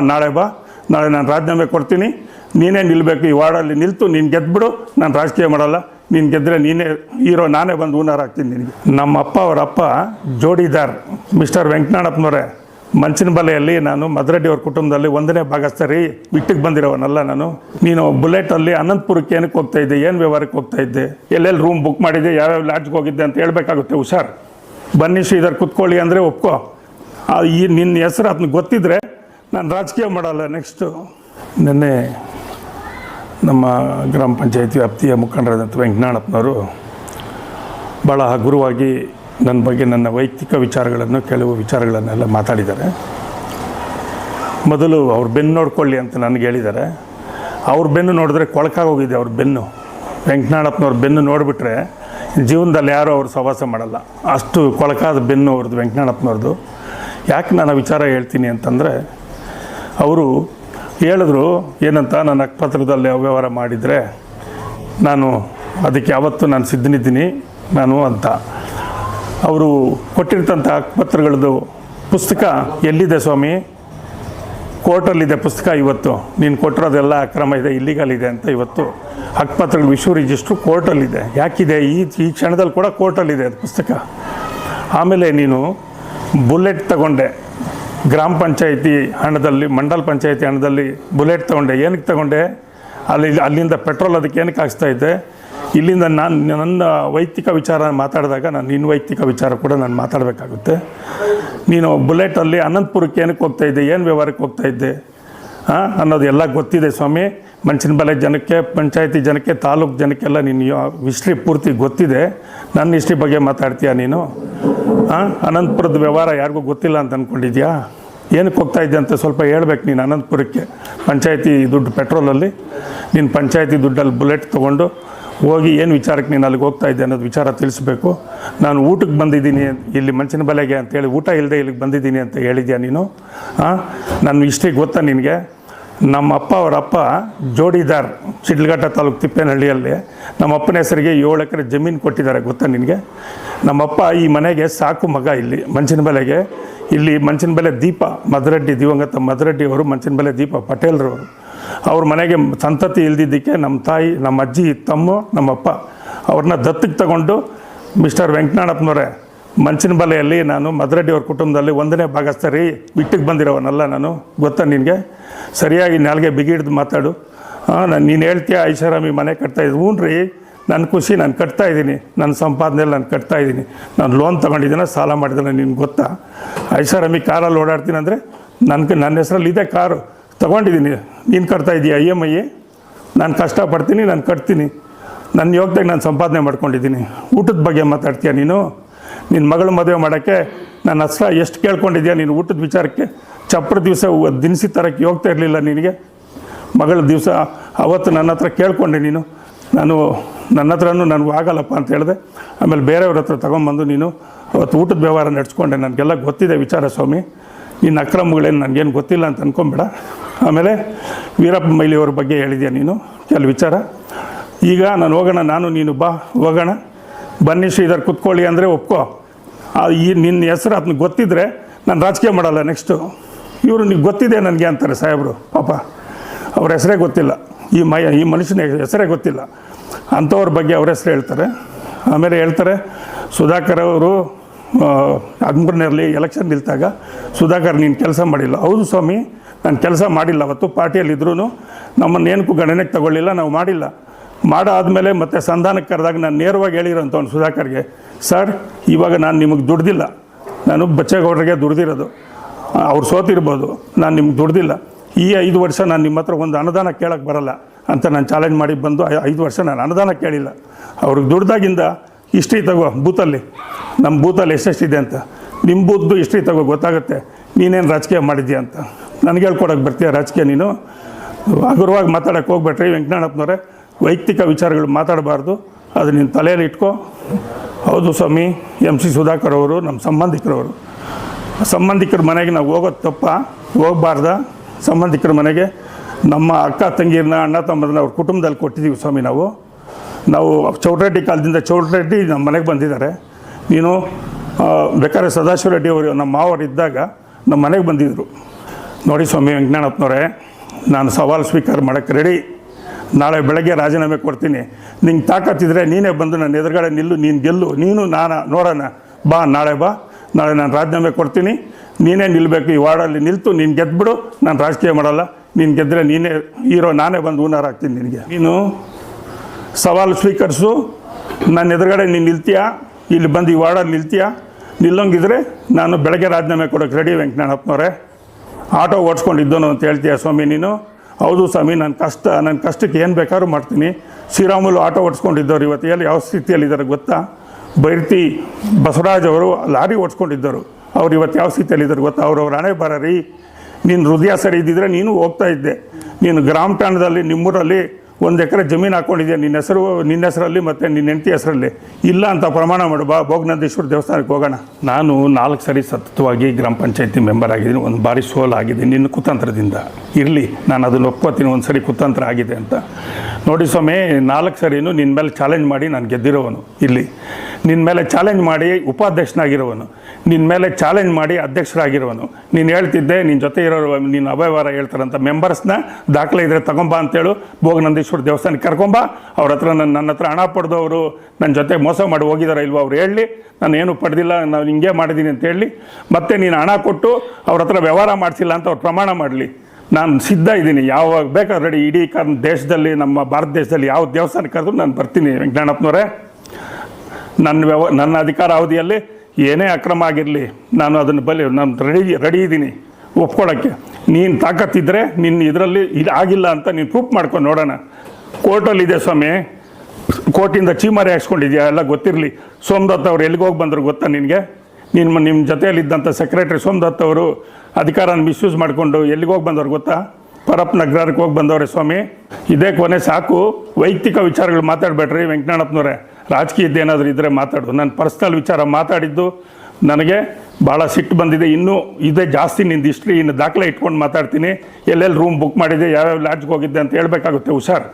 ನಾಳೆ ಬಾ, ನಾಳೆ ನಾನು ರಾಜೀನಾಮೆ ಕೊಡ್ತೀನಿ. ನೀನೇ ನಿಲ್ಲಬೇಕು ಈ ವಾರ್ಡಲ್ಲಿ ನಿಲ್ತು, ನೀನು ಗೆದ್ಬಿಡು, ನಾನು ರಾಜಕೀಯ ಮಾಡಲ್ಲ. ನೀನು ಗೆದ್ದರೆ ನೀನೇ ಹೀರೋ, ನಾನೇ ಬಂದು ಊನಾರ ಹಾಕ್ತೀನಿ ನಿನಗೆ. ನಮ್ಮ ಅಪ್ಪ ಅವರ ಅಪ್ಪ ಜೋಡಿದಾರ್. ಮಿಸ್ಟರ್ ವೆಂಕಟನಾಥಪ್ಪನವರೇ ಮಂಚಿನ ಬಲೆಯಲ್ಲಿ ನಾನು ಮದರೆಡ್ಡಿ ಅವ್ರ ಕುಟುಂಬದಲ್ಲಿ ಒಂದನೇ ಭಾಗಸ್ಥರಿ ಬಿಟ್ಟಿಗೆ ಬಂದಿರೋವನಲ್ಲ ನಾನು. ನೀನು ಬುಲೆಟಲ್ಲಿ ಅನಂತಪುರಕ್ಕೆ ಏನಕ್ಕೆ ಹೋಗ್ತಾ ಇದ್ದೆ, ಏನು ವ್ಯವಹಾರಕ್ಕೆ ಹೋಗ್ತಾ ಇದ್ದೆ? ಎಲ್ಲೆಲ್ಲಿ ರೂಮ್ ಬುಕ್ ಮಾಡಿದ್ದೆ, ಯಾವ್ಯಾವ ಲಾಡ್ಜ್ಗೆ ಹೋಗಿದ್ದೆ ಅಂತ ಹೇಳಬೇಕಾಗುತ್ತೆ ಹುಷಾರ್. ಬನ್ನಿ ಶ್ರೀಧರ್, ಕುತ್ಕೊಳ್ಳಿ ಅಂದರೆ ಒಪ್ಕೋ. ಈ ನಿನ್ನ ಹೆಸರು ಅದನ್ನ ಗೊತ್ತಿದ್ರೆ ನಾನು ರಾಜಕೀಯ ಮಾಡಲ್ಲ ನೆಕ್ಸ್ಟು ನಿನ್ನೆ ನಮ್ಮ ಗ್ರಾಮ ಪಂಚಾಯತಿ ವ್ಯಾಪ್ತಿಯ ಮುಖಂಡರಾದಂಥ ವೆಂಕಟನಾಥಪ್ಪನವರು ಭಾಳ ಹಗುರವಾಗಿ ನನ್ನ ಬಗ್ಗೆ ನನ್ನ ವೈಯಕ್ತಿಕ ವಿಚಾರಗಳನ್ನು, ಕೆಲವು ವಿಚಾರಗಳನ್ನೆಲ್ಲ ಮಾತಾಡಿದ್ದಾರೆ. ಮೊದಲು ಅವ್ರ ಬೆನ್ನು ನೋಡ್ಕೊಳ್ಳಿ ಅಂತ ನನಗೆ ಹೇಳಿದ್ದಾರೆ. ಅವ್ರ ಬೆನ್ನು ನೋಡಿದ್ರೆ ಕೊಳಕಾಗೋಗಿದೆ ಅವ್ರ ಬೆನ್ನು. ವೆಂಕಟನಾಥಪ್ಪನವ್ರ ಬೆನ್ನು ನೋಡಿಬಿಟ್ರೆ ಜೀವನದಲ್ಲಿ ಯಾರೂ ಅವ್ರು ಸಹವಾಸ ಮಾಡಲ್ಲ. ಅಷ್ಟು ಕೊಳಕಾದ ಬೆನ್ನು ಅವ್ರದ್ದು ವೆಂಕಟನಾಥಪ್ಪನವ್ರದ್ದು ಯಾಕೆ ನಾನು ವಿಚಾರ ಹೇಳ್ತೀನಿ ಅಂತಂದರೆ ಅವರು ಹೇಳಿದ್ರು, ಏನಂತ ನನ್ನ ಅಕ್ಕಪತ್ರದಲ್ಲಿ ಅವ್ಯವಹಾರ ಮಾಡಿದರೆ, ನಾನು ಅದಕ್ಕೆ ಯಾವತ್ತು ನಾನು ಸಿದ್ಧನಿದ್ದೀನಿ, ನಾನು ಅಂತ. ಅವರು ಕೊಟ್ಟಿರ್ತಂಥ ಅಕ್ಕಪತ್ರಗಳದ್ದು ಪುಸ್ತಕ ಎಲ್ಲಿದೆ ಸ್ವಾಮಿ? ಕೋರ್ಟಲ್ಲಿದೆ ಪುಸ್ತಕ ಇವತ್ತು. ನೀನು ಕೊಟ್ಟಿರೋದೆಲ್ಲ ಅಕ್ರಮ ಇದೆ ಇಲ್ಲಿಗಲ್ ಇದೆ ಅಂತ ಇವತ್ತು. ಹಕ್ಕುಪತ್ರಗಳು ವಿಶ್ವ ರಿಜಿಸ್ಟ್ರು ಕೋರ್ಟಲ್ಲಿದೆ. ಯಾಕಿದೆ? ಈ ಈ ಕ್ಷಣದಲ್ಲಿ ಕೂಡ ಕೋರ್ಟಲ್ಲಿದೆ ಅದು ಪುಸ್ತಕ. ಆಮೇಲೆ ನೀನು ಬುಲೆಟ್ ತಗೊಂಡೆ. ಗ್ರಾಮ ಪಂಚಾಯಿತಿ ಹಣದಲ್ಲಿ, ಮಂಡಲ್ ಪಂಚಾಯಿತಿ ಹಣದಲ್ಲಿ ಬುಲೆಟ್ ತಗೊಂಡೆ. ಏನಕ್ಕೆ ತಗೊಂಡೆ? ಅಲ್ಲಿ, ಅಲ್ಲಿಂದ ಪೆಟ್ರೋಲ್ ಅದಕ್ಕೆ ಏನಕ್ಕೆ ಹಾಕ್ಸ್ತಾ ಇದ್ದೆ? ಇಲ್ಲಿಂದ ನಾನು, ನನ್ನ ವೈಯಕ್ತಿಕ ವಿಚಾರ ಮಾತಾಡಿದಾಗ ನಾನು ನಿನ್ನ ವೈಯಕ್ತಿಕ ವಿಚಾರ ಕೂಡ ನಾನು ಮಾತಾಡಬೇಕಾಗುತ್ತೆ. ನೀನು ಬುಲೆಟಲ್ಲಿ ಅನಂತಪುರಕ್ಕೆ ಏನಕ್ಕೆ ಹೋಗ್ತಾಯಿದ್ದೆ ಏನು ವ್ಯವಹಾರಕ್ಕೆ ಹೋಗ್ತಾಯಿದ್ದೆ ಹಾಂ ಅನ್ನೋದು ಎಲ್ಲ ಗೊತ್ತಿದೆ ಸ್ವಾಮಿ. ಮಂಚಿನ ಬಲೆ ಜನಕ್ಕೆ, ಪಂಚಾಯತಿ ಜನಕ್ಕೆ, ತಾಲೂಕು ಜನಕ್ಕೆಲ್ಲ ನಿನ್ನ ಹಿಸ್ಟ್ರಿ ಪೂರ್ತಿ ಗೊತ್ತಿದೆ. ನನ್ನ ಹಿಸ್ಟ್ರಿ ಬಗ್ಗೆ ಮಾತಾಡ್ತೀಯಾ ನೀನು? ಹಾಂ ಅನಂತಪುರದ ವ್ಯವಹಾರ ಯಾರಿಗೂ ಗೊತ್ತಿಲ್ಲ ಅಂತ ಅಂದ್ಕೊಂಡಿದ್ಯಾ ಏನಕ್ಕೆ ಹೋಗ್ತಾ ಇದ್ದೆ ಅಂತ ಸ್ವಲ್ಪ ಹೇಳ್ಬೇಕು ನೀನು ಅನಂತಪುರಕ್ಕೆ. ಪಂಚಾಯತಿ ದುಡ್ಡು ಪೆಟ್ರೋಲಲ್ಲಿ ನೀನು ಪಂಚಾಯತಿ ದುಡ್ಡಲ್ಲಿ ಬುಲೆಟ್ ತೊಗೊಂಡು ಹೋಗಿ ಏನು ವಿಚಾರಕ್ಕೆ ನೀನು ಅಲ್ಲಿಗೆ ಹೋಗ್ತಾ ಇದ್ದೆ ಅನ್ನೋದು ವಿಚಾರ ತಿಳಿಸ್ಬೇಕು. ನಾನು ಊಟಕ್ಕೆ ಬಂದಿದ್ದೀನಿ ಇಲ್ಲಿ ಮಂಚಿನ ಬಲೆಗೆ ಅಂತೇಳಿ ಊಟ ಇಲ್ಲದೆ ಇಲ್ಲಿಗೆ ಬಂದಿದ್ದೀನಿ ಅಂತ ಹೇಳಿದ್ಯಾ ನೀನು? ಹಾಂ ನನ್ನ ಹಿಸ್ಟ್ರಿ ಗೊತ್ತಾ ನಿನಗೆ? ನಮ್ಮ ಅಪ್ಪ ಅವರ ಅಪ್ಪ ಜೋಡಿದಾರ್ ಶಿಡ್ಲಘಟ್ಟ ತಾಲೂಕು ತಿಪ್ಪೇನಹಳ್ಳಿಯಲ್ಲಿ. ನಮ್ಮ ಅಪ್ಪನ ಹೆಸರಿಗೆ ಏಳು ಎಕರೆ ಜಮೀನು ಕೊಟ್ಟಿದ್ದಾರೆ, ಗೊತ್ತಾ ನಿನಗೆ? ನಮ್ಮಪ್ಪ ಈ ಮನೆಗೆ ಸಾಕು ಮಗ ಇಲ್ಲಿ ಮಂಚಿನ ಬೆಲೆಗೆ ಇಲ್ಲಿ ಮಂಚಿನ ಬೆಲೆ ದೀಪ, ಮದರೆಡ್ಡಿ, ದಿವಂಗತ ಮದರೆಡ್ಡಿ ಅವರು ಮಂಚಿನ ಬೆಲೆ ದೀಪ ಪಟೇಲ್ರವರು ಅವ್ರ. ಮನೆಗೆ ಸಂತತಿ ಇಲ್ದಿದ್ದಕ್ಕೆ ನಮ್ಮ ತಾಯಿ, ನಮ್ಮ ಅಜ್ಜಿ, ತಮ್ಮ ನಮ್ಮಪ್ಪ ಅವ್ರನ್ನ ದತ್ತಿಗೆ ತಗೊಂಡು ಮಿಸ್ಟರ್ ವೆಂಕಟನಾಥಪ್ಪನವರೇ ಮಂಚಿನ ಬಲೆಯಲ್ಲಿ ನಾನು ಮದರೆಡ್ಡಿ ಅವ್ರ ಕುಟುಂಬದಲ್ಲಿ ಒಂದನೇ ಭಾಗಸ್ಥರಿ ಬಿಟ್ಟಿಗೆ ಬಂದಿರೋವನಲ್ಲ ನಾನು, ಗೊತ್ತಾ ನಿನಗೆ? ಸರಿಯಾಗಿ ನಾಲ್ಗೆ ಬಿಗಿಡ್ದು ಮಾತಾಡು. ನಾನು ನೀನು ಹೇಳ್ತೀಯ, ಐಷಾರಾಮಿ ಮನೆ ಕಟ್ತಾ ಹ್ಞೂ ರೀ ನನ್ನ ಖುಷಿ, ನಾನು ಕಟ್ತಾ ಇದ್ದೀನಿ. ನನ್ನ ಸಂಪಾದನೆಲ್ಲ ನಾನು ಕಟ್ತಾ ಇದ್ದೀನಿ. ನಾನು ಲೋನ್ ತೊಗೊಂಡಿದ್ದೀನ, ಸಾಲ ಮಾಡಿದ್ದೀನಿ ನಿನ್ಗೆ ಗೊತ್ತಾ? ಐಷಾರಾಮಿ ಕಾರಲ್ಲಿ ಓಡಾಡ್ತೀನಿ ಅಂದರೆ ನನಗೆ ನನ್ನ ಹೆಸರಲ್ಲಿ ಇದೆ ಕಾರು. ತೊಗೊಂಡಿದ್ದೀನಿ. ನೀನು ಕಟ್ತಾ ಇದೀಯ ಐ ಎಂ ಐ ನಾನು ಕಷ್ಟಪಡ್ತೀನಿ, ನಾನು ಕಟ್ತೀನಿ. ನನ್ನ ಯೋಗದಾಗ ನಾನು ಸಂಪಾದನೆ ಮಾಡ್ಕೊಂಡಿದ್ದೀನಿ. ಊಟದ ಬಗ್ಗೆ ಮಾತಾಡ್ತೀಯ ನೀನು? ನಿನ್ನ ಮಗಳ ಮದುವೆ ಮಾಡೋಕ್ಕೆ ನನ್ನ ಹತ್ರ ಎಷ್ಟು ಕೇಳ್ಕೊಂಡಿದ್ಯಾ ನೀನು ಊಟದ ವಿಚಾರಕ್ಕೆ? ಚಪ್ರ ದಿವಸ ದಿನಸಿ ತರಕ್ಕೆ ಹೋಗ್ತಾ ಇರಲಿಲ್ಲ ನಿನಗೆ? ಮಗಳ ದಿವಸ ಅವತ್ತು ನನ್ನ ಹತ್ರ ಕೇಳ್ಕೊಂಡೆ ನೀನು. ನಾನು ನನ್ನ ಹತ್ರನೂ ನನಗೂ ಆಗಲ್ಲಪ್ಪ ಅಂತ ಹೇಳಿದೆ. ಆಮೇಲೆ ಬೇರೆಯವ್ರ ಹತ್ರ ತೊಗೊಂಬಂದು ನೀನು ಅವತ್ತು ಊಟದ ವ್ಯವಹಾರ ನಡೆಸ್ಕೊಂಡೆ. ನನಗೆಲ್ಲ ಗೊತ್ತಿದೆ ವಿಚಾರ ಸ್ವಾಮಿ. ನಿನ್ನ ಅಕ್ರಮಗಳೇನು ನನಗೇನು ಗೊತ್ತಿಲ್ಲ ಅಂತ ಅನ್ಕೊಂಬೇಡ. ಆಮೇಲೆ ವೀರಪ್ಪ ಮೈಲಿಯವ್ರ ಬಗ್ಗೆ ಹೇಳಿದ್ಯಾ ನೀನು? ಕೆಲವು ವಿಚಾರ. ಈಗ ನಾನು ಹೋಗೋಣ, ನಾನು ನೀನು ಬಾ, ಹೋಗೋಣ. ಬನ್ನಿ ಶ್ರೀಧರ್, ಕುತ್ಕೊಳ್ಳಿ ಅಂದರೆ ಒಪ್ಕೋ. ಈ ನಿನ್ನ ಹೆಸರು ಅದನ್ನ ಗೊತ್ತಿದ್ರೆ ನಾನು ರಾಜಕೀಯ ಮಾಡಲ್ಲ ನೆಕ್ಸ್ಟು ಇವರು ನೀವು ಗೊತ್ತಿದೆ ನನಗೆ ಅಂತಾರೆ ಸಾಹೇಬರು. ಪಾಪ, ಅವ್ರ ಹೆಸರೇ ಗೊತ್ತಿಲ್ಲ. ಈ ಮಯ, ಈ ಮನುಷ್ಯನ ಹೆಸರೇ ಗೊತ್ತಿಲ್ಲ. ಅಂಥವ್ರ ಬಗ್ಗೆ ಅವ್ರ ಹೆಸರು ಹೇಳ್ತಾರೆ. ಆಮೇಲೆ ಹೇಳ್ತಾರೆ, ಸುಧಾಕರ್ ಅವರು ಹದಿಮೂರನೇರಲ್ಲಿ ಎಲೆಕ್ಷನ್ ನಿಲ್ತಾಗ ಸುಧಾಕರ್ ನೀನು ಕೆಲಸ ಮಾಡಿಲ್ಲ. ಹೌದು ಸ್ವಾಮಿ, ನಾನು ಕೆಲಸ ಮಾಡಿಲ್ಲ ಅವತ್ತು ಪಾರ್ಟಿಯಲ್ಲಿದ್ದರೂ ನಮ್ಮನ್ನು ಏನಕ್ಕೂ ಗಣನೆಗೆ ತಗೊಳ್ಳಿಲ್ಲ, ನಾವು ಮಾಡಿಲ್ಲ. ಮಾಡಾದಮೇಲೆ ಮತ್ತೆ ಸಂಧಾನಕ್ಕೆ ಕರೆದಾಗ ನಾನು ನೇರವಾಗಿ ಹೇಳಿರೋಂಥವ್ನು ಸುಧಾಕರ್ಗೆ, ಸರ್, ಇವಾಗ ನಾನು ನಿಮಗೆ ದುಡ್ದಿಲ್ಲ. ನಾನು ಬಚ್ಚೇಗೌಡರಿಗೆ ದುಡ್ದಿರೋದು. ಅವ್ರು ಸೋತಿರ್ಬೋದು. ನಾನು ನಿಮ್ಗೆ ದುಡ್ದಿಲ್ಲ. ಈ ಐದು ವರ್ಷ ನಾನು ನಿಮ್ಮ ಹತ್ರ ಒಂದು ಅನುದಾನ ಕೇಳಕ್ಕೆ ಬರಲ್ಲ ಅಂತ ನಾನು ಚಾಲೆಂಜ್ ಮಾಡಿ ಬಂದು ಐದು ವರ್ಷ ನಾನು ಅನುದಾನ ಕೇಳಿಲ್ಲ. ಅವ್ರಿಗೆ ದುಡ್ದಾಗಿಂದ ಹಿಸ್ಟ್ರಿ ತಗೋ, ಬೂತಲ್ಲಿ. ನಮ್ಮ ಬೂತಲ್ಲಿ ಎಷ್ಟೆಷ್ಟಿದೆ ಅಂತ. ನಿಮ್ಮ ಬೂತ್ದು ಹಿಸ್ಟ್ರಿ ತಗೋ, ಗೊತ್ತಾಗುತ್ತೆ. ನೀನೇನು ರಾಜಕೀಯ ಮಾಡಿದ್ಯಾ ಅಂತ. ನನಗೆ ಹೇಳ್ಕೊಡೋಕೆ ಬರ್ತೀಯ ರಾಜಕೀಯ ನೀನು? ಹಗುರವಾಗಿ ಮಾತಾಡೋಕ್ಕೆ ಹೋಗ್ಬೇಡ್ರಿ ವೆಂಕಟಣ್ಣಪ್ಪನವರೇ ವೈಯಕ್ತಿಕ ವಿಚಾರಗಳು ಮಾತಾಡಬಾರ್ದು. ಅದು ನಿನ್ನ ತಲೆಯಲ್ಲಿ ಇಟ್ಕೋ. ಹೌದು ಸ್ವಾಮಿ ಎಂ ಸಿ ಸುಧಾಕರ್ ಅವರು ನಮ್ಮ ಸಂಬಂಧಿಕರವರು. ಸಂಬಂಧಿಕರ ಮನೆಗೆ ನಾವು ಹೋಗೋದು ತಪ್ಪ, ಹೋಗಬಾರ್ದ. ಸಂಬಂಧಿಕರ ಮನೆಗೆ ನಮ್ಮ ಅಕ್ಕ ತಂಗಿರನ್ನ ಅಣ್ಣ ತಮ್ಮದನ್ನ ಅವ್ರ ಕುಟುಂಬದಲ್ಲಿ ಕೊಟ್ಟಿದ್ದೀವಿ ಸ್ವಾಮಿ ನಾವು. ನಾವು ಚೌಟ್ರೆಡ್ಡಿ ಕಾಲದಿಂದ ಚೌಟ್ರೆಡ್ಡಿ ನಮ್ಮ ಮನೆಗೆ ಬಂದಿದ್ದಾರೆ. ನೀನು ಬೇಕಾದ್ರೆ ಸದಾಶಿವ ರೆಡ್ಡಿ ಅವರು ನಮ್ಮ ಮಾವರು ಇದ್ದಾಗ ನಮ್ಮ ಮನೆಗೆ ಬಂದಿದ್ದರು. ನೋಡಿ ಸ್ವಾಮಿ ವೆಂಕಟಣ್ಣಪ್ಪನವರೇ ನಾನು ಸವಾಲು ಸ್ವೀಕಾರ ಮಾಡೋಕ್ಕೆ ರೆಡಿ ನಾಳೆ ಬೆಳಗ್ಗೆ ರಾಜೀನಾಮೆ ಕೊಡ್ತೀನಿ. ನಿಂಗೆ ತಾಕತ್ತಿದ್ರೆ ನೀನೇ ಬಂದು ನನ್ನ ಎದುರುಗಡೆ ನಿಲ್ಲು, ನೀನು ಗೆಲ್ಲು, ನೀನು ನಾನು, ನೋಡೋಣ. ಬಾ, ನಾಳೆ ಬಾ. ನಾಳೆ ನಾನು ರಾಜೀನಾಮೆ ಕೊಡ್ತೀನಿ. ನೀನೇ ನಿಲ್ಲಬೇಕು ಈ ವಾರ್ಡಲ್ಲಿ ನಿಲ್ತು, ನೀನು ಗೆದ್ದುಬಿಡು ನಾನು ರಾಜಕೀಯ ಮಾಡಲ್ಲ. ನೀನು ಗೆದ್ದರೆ ನೀನೇ ಹೀರೋ, ನಾನೇ ಬಂದು ಹೂನಾರ ಹಾಕ್ತೀನಿ ನಿನಗೆ. ನೀನು ಸವಾಲು ಸ್ವೀಕರಿಸು. ನನ್ನ ಎದುರುಗಡೆ ನೀನು ನಿಲ್ತೀಯಾ? ಇಲ್ಲಿ ಬಂದು ಈ ವಾರ್ಡಲ್ಲಿ ನಿಲ್ತೀಯಾ? ನಿಲ್ಲೋಂಗಿದ್ರೆ ನಾನು ಬೆಳಗ್ಗೆ ರಾಜೀನಾಮೆ ಕೊಡೋಕ್ಕೆ ರೆಡಿ ವೆಂಕಟಣ್ಣಪ್ಪನವ್ರೆ ಆಟೋ ಓಡಿಸ್ಕೊಂಡಿದ್ದೋನು ಅಂತ ಹೇಳ್ತೀಯ ಸ್ವಾಮಿ ನೀನು? ಹೌದು ಸ್ವಾಮಿ ನನ್ನ ಕಷ್ಟ ನನ್ನ ಕಷ್ಟಕ್ಕೆ ಏನು ಬೇಕಾದ್ರೂ ಮಾಡ್ತೀನಿ. ಶ್ರೀರಾಮುಲು ಆಟೋ ಓಡಿಸ್ಕೊಂಡಿದ್ದವ್ರು ಇವತ್ತು. ಎಲ್ಲಿ, ಯಾವ ಸ್ಥಿತಿಯಲ್ಲಿದ್ದಾರೆ ಗೊತ್ತಾ? ಬೈರ್ತಿ ಬಸವರಾಜ್ ಅವರು ಲಾರಿ ಓಡಿಸ್ಕೊಂಡಿದ್ದರು. ಅವ್ರು ಇವತ್ತು ಯಾವ ಸ್ಥಿತಿಯಲ್ಲಿದ್ದಾರೆ ಗೊತ್ತಾ? ಅವ್ರವ್ರ ಹಣೆ ಬರ ರೀ ನೀನು ಹೃದಯ ಸರಿ ಇದ್ದಿದ್ರೆ ನೀನು ಹೋಗ್ತಾ ಇದ್ದೆ. ನೀನು ಗ್ರಾಮ ಠಾಣದಲ್ಲಿ ನಿಮ್ಮೂರಲ್ಲಿ ಒಂದು ಎಕರೆ ಜಮೀನು ಹಾಕ್ಕೊಂಡಿದ್ಯಾ ನಿನ್ನ ಹೆಸರು, ನಿನ್ನ ಹೆಸರಲ್ಲಿ ಮತ್ತು ನಿನ್ನ ಹೆಂಡತಿ ಹೆಸರಲ್ಲಿ. ಇಲ್ಲ ಅಂತ ಪ್ರಮಾಣ ಮಾಡು. ಬಾ, ಭೋಗನಂದೇಶ್ವರ ದೇವಸ್ಥಾನಕ್ಕೆ ಹೋಗೋಣ. ನಾನು ನಾಲ್ಕು ಸರಿ ಸತತವಾಗಿ ಗ್ರಾಮ ಪಂಚಾಯತಿ ಮೆಂಬರ್ ಆಗಿದ್ದೀನಿ. ಒಂದು ಬಾರಿ ಸೋಲ್ ಆಗಿದೆ ನಿನ್ನ ಕುತಂತ್ರದಿಂದ. ಇರಲಿ, ನಾನು ಅದನ್ನು ಒಪ್ಕೋತೀನಿ. ಒಂದು ಸರಿ ಕುತಂತ್ರ ಆಗಿದೆ ಅಂತ. ನೋಡಿ ಸ್ವಾಮಿ, ನಾಲ್ಕು ಸರಿನೂ ನಿನ್ನ ಮೇಲೆ ಚಾಲೆಂಜ್ ಮಾಡಿ ನಾನು ಗೆದ್ದಿರೋವನು. ಇಲ್ಲಿ ನಿನ್ನ ಮೇಲೆ ಚಾಲೆಂಜ್ ಮಾಡಿ ಉಪಾಧ್ಯಕ್ಷನಾಗಿರೋವನು. ನಿನ್ನ ಮೇಲೆ ಚಾಲೆಂಜ್ ಮಾಡಿ ಅಧ್ಯಕ್ಷರಾಗಿರೋನು ನೀನು ಹೇಳ್ತಿದ್ದೆ ನಿನ್ನ ಜೊತೆ ಇರೋರು, ನಿನ್ನ ಅವ್ಯವಹಾರ ಹೇಳ್ತಾರಂತ. ಮೆಂಬರ್ಸ್ನ ದಾಖಲೆ ಇದ್ರೆ ತಗೊಂಬಾ ಅಂತೇಳು. ಭೋಗನಂದೀಶ್ವರ ದೇವಸ್ಥಾನಕ್ಕೆ ಕರ್ಕೊಂಬ, ಅವ್ರ ಹತ್ರ ನನ್ನ ನನ್ನ ಹತ್ರ ಹಣ ಪಡೆದವರು ನನ್ನ ಜೊತೆ ಮೋಸ ಮಾಡಿ ಹೋಗಿದಾರ ಇಲ್ವೋ ಅವ್ರು ಹೇಳಿ, ನಾನು ಏನು ಪಡೆದಿಲ್ಲ, ನಾನು ಹಿಂಗೆ ಮಾಡಿದ್ದೀನಿ ಅಂತ ಹೇಳಿ, ಮತ್ತೆ ನೀನು ಹಣ ಕೊಟ್ಟು ಅವ್ರ ಹತ್ರ ವ್ಯವಹಾರ ಮಾಡಿಸಿಲ್ಲ ಅಂತ ಅವ್ರು ಪ್ರಮಾಣ ಮಾಡಲಿ. ನಾನು ಸಿದ್ಧ ಇದ್ದೀನಿ, ಯಾವಾಗ ಬೇಕಾದ್ರೆ ರೆಡಿ, ಇಡೀ ಕರ್, ದೇಶದಲ್ಲಿ, ನಮ್ಮ ಭಾರತ ದೇಶದಲ್ಲಿ ಯಾವ ದೇವಸ್ಥಾನಕ್ಕೆ ಕರೆದ್ರು ನಾನು ಬರ್ತೀನಿ ವೆಂಕಟಣ್ಣಪ್ಪನವರೇ. ನನ್ನ ವ್ಯವ, ನನ್ನ ಅಧಿಕಾರ ಅವಧಿಯಲ್ಲಿ ಏನೇ ಅಕ್ರಮ ಆಗಿರಲಿ, ನಾನು ಅದನ್ನು ಬಲಿ, ನಾನು ರೆಡಿ ರೆಡಿ ಇದ್ದೀನಿ ಒಪ್ಕೊಳ್ಳೋಕ್ಕೆ ನೀನು ತಾಕತ್ತಿದ್ದರೆ ನಿನ್ನ ಇದರಲ್ಲಿ ಇದು ಆಗಿಲ್ಲ ಅಂತ ನೀನು ಪ್ರೂಫ್ ಮಾಡ್ಕೊಂಡು ನೋಡೋಣ. ಕೋರ್ಟಲ್ಲಿದೆ ಸ್ವಾಮಿ. ಕೋರ್ಟಿಂದ ಚೀಮಾರಿ ಹಾಕ್ಸ್ಕೊಂಡಿದ್ಯಾ? ಎಲ್ಲ ಗೊತ್ತಿರಲಿ. ಸೋಮದತ್ ಅವ್ರು ಎಲ್ಲಿಗೆ ಹೋಗಿ ಬಂದರು ಗೊತ್ತಾ ನಿನಗೆ? ನಿಮ್ಮ ನಿಮ್ಮ ಜೊತೆಯಲ್ಲಿದ್ದಂಥ ಸೆಕ್ರೆಟರಿ ಸೋಮದತ್ ಅವರು ಅಧಿಕಾರನ ಮಿಸ್ಯೂಸ್ ಮಾಡಿಕೊಂಡು ಎಲ್ಲಿಗೆ ಹೋಗಿ ಬಂದವ್ರು ಗೊತ್ತಾ? ಪರಪ್ ನಗರಕ್ಕೆ ಹೋಗಿ ಬಂದವ್ರೆ ಸ್ವಾಮಿ. ಇದೇ ಕೊನೆ ಸಾಕು. ವೈಯಕ್ತಿಕ ವಿಚಾರಗಳು ಮಾತಾಡಬೇಡ್ರಿ ವೆಂಕಟಣ್ಣಪ್ಪನವರೇ ರಾಜಕೀಯದ್ದು ಏನಾದರೂ ಇದ್ದರೆ ಮಾತಾಡು. ನಾನು ಪರ್ಸ್ನಲ್ ವಿಚಾರ ಮಾತಾಡಿದ್ದು ನನಗೆ ಭಾಳ ಸಿಟ್ಟು ಬಂದಿದೆ. ಇನ್ನೂ ಇದೇ ಜಾಸ್ತಿ ನಿಂದು ಹಿಸ್ಟ್ರಿ ಇನ್ನು ದಾಖಲೆ ಇಟ್ಕೊಂಡು ಮಾತಾಡ್ತೀನಿ. ಎಲ್ಲೆಲ್ಲಿ ರೂಮ್ ಬುಕ್ ಮಾಡಿದೆ, ಯಾವ್ಯಾವ ಲಾಡ್ಜ್ಗೆ ಹೋಗಿದ್ದೆ ಅಂತ ಹೇಳಬೇಕಾಗುತ್ತೆ, ಹುಷಾರ್?